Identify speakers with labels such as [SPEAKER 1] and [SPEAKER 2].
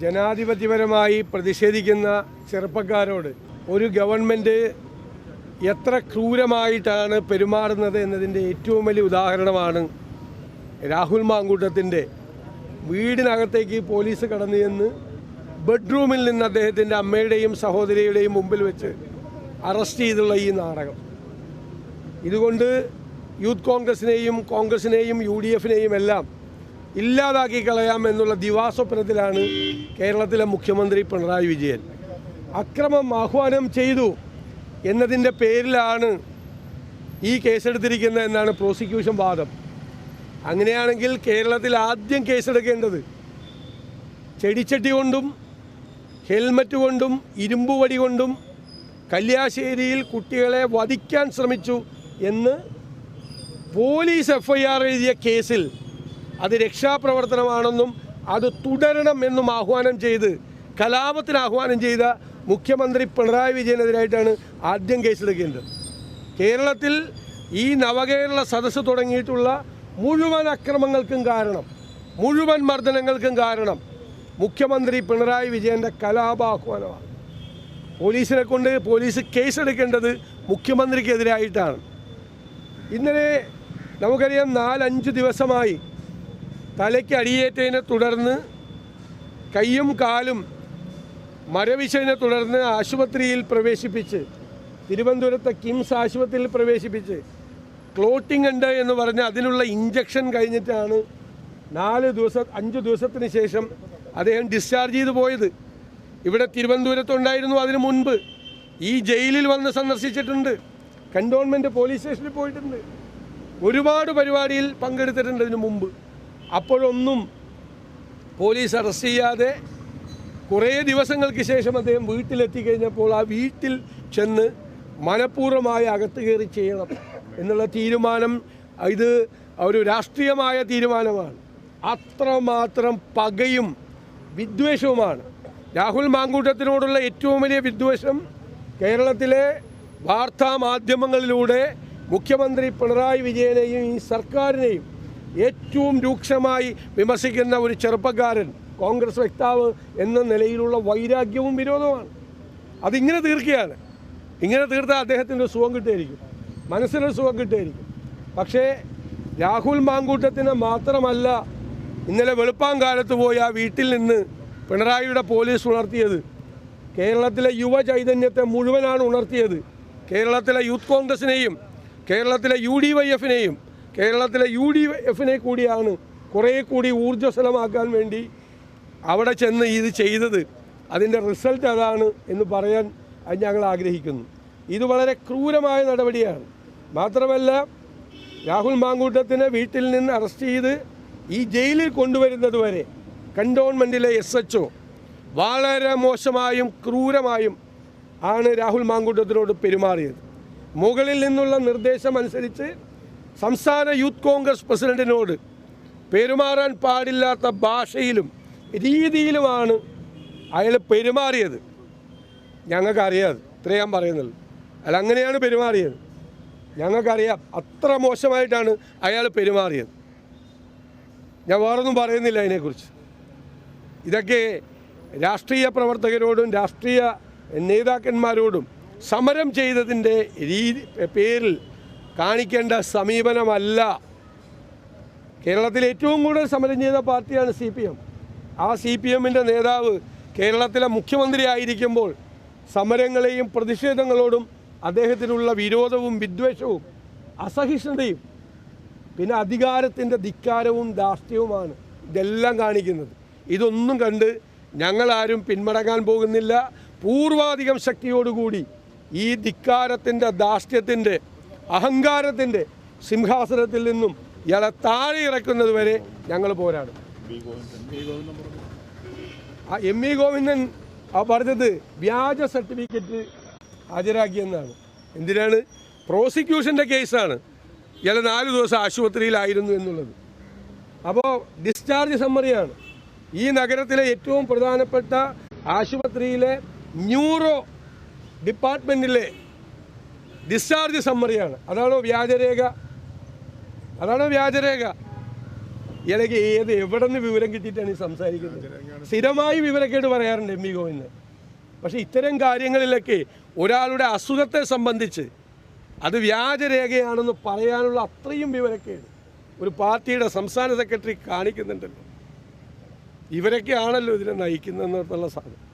[SPEAKER 1] ജനാധിപത്യപരമായി പ്രതിഷേധിക്കുന്ന ചെറുപ്പക്കാരോട് ഒരു ഗവൺമെന്റ് എത്ര ക്രൂരമായിട്ടാണ് പെരുമാറുന്നത് എന്നതിന്റെ ഏറ്റവും വലിയ ഉദാഹരണമാണ് രാഹുൽ മാങ്കൂട്ടത്തിന്റെ വീടിനകത്തേക്ക് പോലീസ് കടന്നു ചെന്ന് ബെഡ്റൂമിൽ നിന്ന് അദ്ദേഹത്തിന്റെ അമ്മയുടെയും സഹോദരിയുടെയും മുമ്പിൽ വെച്ച് അറസ്റ്റ് ചെയ്തുള്ള ഈ നാടകം. ഇതുകൊണ്ട് യൂത്ത് കോൺഗ്രസിനെയും കോൺഗ്രസിനെയും യു ഡി എഫിനെയും എല്ലാം ഇല്ലാതാക്കി കളയാം എന്നുള്ള ദിവാസ്വപ്നത്തിലാണ് കേരളത്തിലെ മുഖ്യമന്ത്രി പിണറായി വിജയൻ. അക്രമം ആഹ്വാനം ചെയ്തു എന്നതിന്റെ പേരിലാണ് ഈ കേസെടുത്തിരിക്കുന്നത് എന്നാണ് പ്രോസിക്യൂഷൻ വാദം. അങ്ങനെയാണെങ്കിൽ കേരളത്തിൽ ആദ്യം കേസെടുക്കേണ്ടത് ചെടിച്ചട്ടി കൊണ്ടും ഹെൽമറ്റ് കൊണ്ടും ഇരുമ്പ് വടി കൊണ്ടും കല്യാശ്ശേരിയിൽ കുട്ടികളെ വധിക്കാൻ ശ്രമിച്ചു എന്ന് പോലീസ് എഫ്ഐആർ എഴുതിയ കേസിൽ അത് രക്ഷാപ്രവർത്തനമാണെന്നും അത് തുടരണമെന്നും ആഹ്വാനം ചെയ്ത് കലാപത്തിന് ആഹ്വാനം ചെയ്ത മുഖ്യമന്ത്രി പിണറായി വിജയനെതിരായിട്ടാണ് ആദ്യം കേസെടുക്കേണ്ടത്. കേരളത്തിൽ ഈ നവകേരള സദസ്സ് തുടങ്ങിയിട്ടുള്ള മുഴുവൻ അക്രമങ്ങൾക്കും കാരണം മുഴുവൻ മർദ്ദനങ്ങൾക്കും കാരണം മുഖ്യമന്ത്രി പിണറായി വിജയന്റെ കലാപാഹ്വാനമാണ്. പോലീസിനെ കൊണ്ട് പോലീസ് കേസെടുക്കേണ്ടത് മുഖ്യമന്ത്രിക്കെതിരായിട്ടാണ്. ഇന്നലെ നമുക്കറിയാം നാലഞ്ച് ദിവസമായി തലയ്ക്ക് അടിയേറ്റതിനെ തുടർന്ന് കയ്യും കാലും മരവിച്ചതിനെ തുടർന്ന് ആശുപത്രിയിൽ പ്രവേശിപ്പിച്ച് തിരുവനന്തപുരത്തെ കിംസ് ആശുപത്രിയിൽ പ്രവേശിപ്പിച്ച് ക്ലോട്ടിംഗ് ഉണ്ട് എന്ന് പറഞ്ഞ് അതിനുള്ള ഇഞ്ചക്ഷൻ കഴിഞ്ഞിട്ടാണ് നാല് ദിവസം അഞ്ച് ദിവസത്തിന് ശേഷം അദ്ദേഹം ഡിസ്ചാർജ് ചെയ്ത് പോയത്. ഇവിടെ തിരുവനന്തപുരത്തുണ്ടായിരുന്നു അതിനു മുൻപ്. ഈ ജയിലിൽ വന്ന് സന്ദർശിച്ചിട്ടുണ്ട്. കന്റോൺമെന്റ് പോലീസ് സ്റ്റേഷനിൽ പോയിട്ടുണ്ട്. ഒരുപാട് പരിപാടിയിൽ പങ്കെടുത്തിട്ടുണ്ട് ഇതിനു മുമ്പ്. അപ്പോഴൊന്നും പോലീസ് അറസ്റ്റ് ചെയ്യാതെ കുറേ ദിവസങ്ങൾക്ക് ശേഷം അദ്ദേഹം വീട്ടിലെത്തി കഴിഞ്ഞപ്പോൾ ആ വീട്ടിൽ ചെന്ന് മനഃപൂർവമായി അകത്ത് കയറി ചെയ്യണം എന്നുള്ള തീരുമാനം ഇത് ഒരു രാഷ്ട്രീയമായ തീരുമാനമാണ്. അത്രമാത്രം പകയും വിദ്വേഷവുമാണ്. രാഹുൽ മാങ്കൂട്ടത്തിനോടുള്ള ഏറ്റവും വലിയ വിദ്വേഷം കേരളത്തിലെ വാർത്താ മാധ്യമങ്ങളിലൂടെ മുഖ്യമന്ത്രി പിണറായി വിജയനെയും ഈ സർക്കാരിനെയും ഏറ്റവും രൂക്ഷമായി വിമർശിക്കുന്ന ഒരു ചെറുപ്പക്കാരൻ കോൺഗ്രസ് വക്താവ് എന്ന നിലയിലുള്ള വൈരാഗ്യവും വിരോധമാണ് അതിങ്ങനെ തീർക്കുകയാണ്. ഇങ്ങനെ തീർത്താൽ അദ്ദേഹത്തിന്റെ സുഖം കിട്ടുമായിരിക്കും മനസ്സിനൊരു സുഖം കിട്ടുമായിരിക്കും പക്ഷേ രാഹുൽ മാങ്കൂട്ടത്തിന് മാത്രമല്ല ഇന്നലെ വെളുപ്പാങ്കാലത്ത് പോയി ആ വീട്ടിൽ നിന്ന് പിണറായിയുടെ പോലീസ് ഉണർത്തിയത്. കേരളത്തിലെ യുവചൈതന്യത്തെ മുഴുവനാണ് ഉണർത്തിയത്. കേരളത്തിലെ യൂത്ത് കോൺഗ്രസിനെയും കേരളത്തിലെ യു ഡി വൈ എഫിനെയും കേരളത്തിലെ യു ഡി എഫിനെ കൂടിയാണ് കുറേ കൂടി ഊർജസ്വലമാക്കാൻ വേണ്ടി അവിടെ ചെന്ന് ഇത് ചെയ്തത്. അതിന്റെ റിസൾട്ട് അതാണ് എന്ന് പറയാൻ ഞങ്ങൾ ആഗ്രഹിക്കുന്നു. ഇത് വളരെ ക്രൂരമായ നടപടിയാണ്. മാത്രമല്ല രാഹുൽ മാങ്കൂട്ടത്തിനെ വീട്ടിൽ നിന്ന് അറസ്റ്റ് ചെയ്ത് ഈ ജയിലിൽ കൊണ്ടുവരുന്നത് വരെ കണ്ടോൺമെന്റിലെ എസ് എച്ച് വളരെ മോശമായും ക്രൂരമായും ആണ് രാഹുൽ മാങ്കൂട്ടത്തിനോട് പെരുമാറിയത്. മുകളിൽ നിന്നുള്ള നിർദ്ദേശം അനുസരിച്ച് സംസ്ഥാന യൂത്ത് കോൺഗ്രസ് പ്രസിഡന്റിനോട് പെരുമാറാൻ പാടില്ലാത്ത ഭാഷയിലും രീതിയിലുമാണ് അയാൾ പെരുമാറിയത്. ഞങ്ങൾക്കറിയാം ഇത്രയും പറയുന്നത് അല്ല അങ്ങനെയാണ് പെരുമാറിയത്. ഞങ്ങൾക്കറിയാം അത്ര മോശമായിട്ടാണ് അയാൾ പെരുമാറിയത്. ഞാൻ വേറൊന്നും പറയുന്നില്ല അതിനെക്കുറിച്ച്. ഇതൊക്കെ രാഷ്ട്രീയ പ്രവർത്തകരോടും രാഷ്ട്രീയ നേതാക്കന്മാരോടും സമരം ചെയ്തതിന്റെ രീതി പേരിൽ കാണിക്കേണ്ട സമീപനമല്ല. കേരളത്തിൽ ഏറ്റവും കൂടുതൽ സമരം ചെയ്ത പാർട്ടിയാണ് സി പി എം. ആ സി പി എമ്മിന്റെ നേതാവ് കേരളത്തിലെ മുഖ്യമന്ത്രി ആയിരിക്കുമ്പോൾ സമരങ്ങളെയും പ്രതിഷേധങ്ങളോടും അദ്ദേഹത്തിനുള്ള വിരോധവും വിദ്വേഷവും അസഹിഷ്ണുതയും പിന്നെ അധികാരത്തിന്റെ ധിക്കാരവും ധാർഷ്ട്യവുമാണ് ഇതെല്ലാം കാണിക്കുന്നത്. ഇതൊന്നും കണ്ട് ഞങ്ങളാരും പിന്മടങ്ങാൻ പോകുന്നില്ല. പൂർവാധികം ശക്തിയോടുകൂടി ഈ ധിക്കാരത്തിന്റെ ധാർഷ്ട്യത്തിന്റെ അഹങ്കാരത്തിന്റെ സിംഹാസനത്തിൽ നിന്നും ഇയാളെ താഴെ ഇറക്കുന്നത് വരെ ഞങ്ങൾ പോരാടും. ആ എം ഇ ഗോവിന്ദൻ പറഞ്ഞത് വ്യാജ സർട്ടിഫിക്കറ്റ് ഹാജരാക്കിയെന്നാണ്. എന്തിനാണ്? പ്രോസിക്യൂഷന്റെ കേസാണ്. ഇയാൾ നാല് ദിവസം ആശുപത്രിയിലായിരുന്നു എന്നുള്ളത്. അപ്പോൾ ഡിസ്ചാർജ് സമ്മറിയാണ് ഈ നഗരത്തിലെ ഏറ്റവും പ്രധാനപ്പെട്ട ആശുപത്രിയിലെ ന്യൂറോ ഡിപ്പാർട്ട്മെന്റിലെ ഡിസ്ചാർജ് സമ്മറിയാണ്. അതാണോ വ്യാജരേഖ? അതാണ് വ്യാജരേഖ? ഇയാളേക്ക് ഏത് എവിടെ നിന്ന് വിവരം കിട്ടിയിട്ടാണ് ഈ സംസാരിക്കുന്നത്? സ്ഥിരമായി വിവരക്കേട് പറയാറുണ്ട് എം വി ഗോവിന്ദ്. പക്ഷേ ഇത്തരം കാര്യങ്ങളിലൊക്കെ ഒരാളുടെ അസുഖത്തെ സംബന്ധിച്ച് അത് വ്യാജരേഖയാണെന്ന് പറയാനുള്ള അത്രയും വിവരക്കേട് ഒരു പാർട്ടിയുടെ സംസ്ഥാന സെക്രട്ടറി കാണിക്കുന്നുണ്ടല്ലോ. ഇവരൊക്കെയാണല്ലോ ഇതിനെ നയിക്കുന്നതെന്നുള്ള സാധനം.